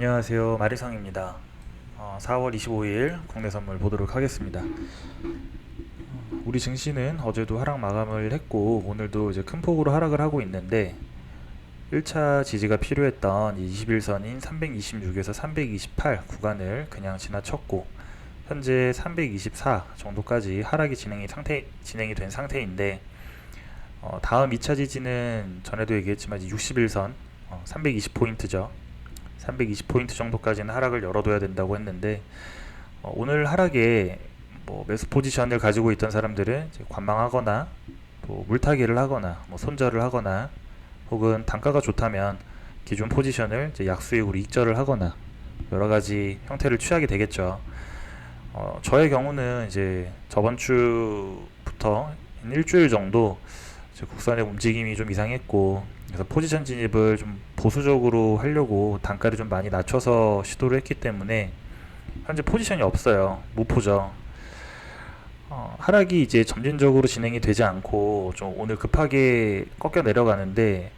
안녕하세요. 마리상입니다. 어, 4월 25일 국내 선물 보도록 하겠습니다. 어, 우리 증시는 어제도 하락 마감을 했고 오늘도 이제 큰 폭으로 하락을 하고 있는데 1차 지지가 필요했던 21선인 326에서 328 구간을 그냥 지나쳤고 현재 324 정도까지 하락이 진행이 상태 진행이 된 상태인데 어, 다음 2차 지지는 전에도 얘기했지만 61선 어, 320포인트죠. 320포인트 정도까지는 하락을 열어둬야 된다고 했는데 어, 오늘 하락에 뭐 매수 포지션을 가지고 있던 사람들은 관망하거나 뭐 물타기를 하거나 뭐 손절을 하거나 혹은 단가가 좋다면 기존 포지션을 약수익으로 익절을 하거나 여러 가지 형태를 취하게 되겠죠. 어, 저의 경우는 이제 저번 주부터 한 일주일 정도 국산의 움직임이 좀 이상했고 그래서 포지션 진입을 좀 보수적으로 하려고 단가를 좀 많이 낮춰서 시도를 했기 때문에 현재 포지션이 없어요. 무포죠. 어, 하락이 이제 점진적으로 진행이 되지 않고 좀 오늘 급하게 꺾여 내려가는데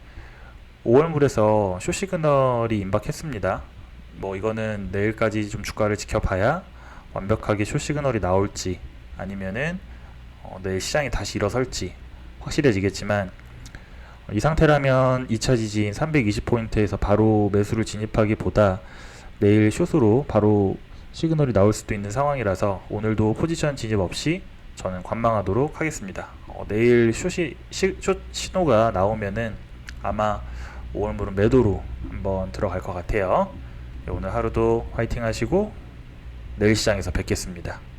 5월물에서 쇼 시그널이 임박했습니다. 뭐 이거는 내일까지 좀 주가를 지켜봐야 완벽하게 쇼 시그널이 나올지 아니면은 어, 내일 시장이 다시 일어설지 확실해지겠지만 이 상태라면 2차 지지인 320포인트에서 바로 매수를 진입하기보다 내일 숏으로 바로 시그널이 나올 수도 있는 상황이라서 오늘도 포지션 진입 없이 저는 관망하도록 하겠습니다. 어, 내일 숏이 시, 숏 신호가 나오면은 아마 5월물은 매도로 한번 들어갈 것 같아요. 네, 오늘 하루도 화이팅 하시고 내일 시장에서 뵙겠습니다.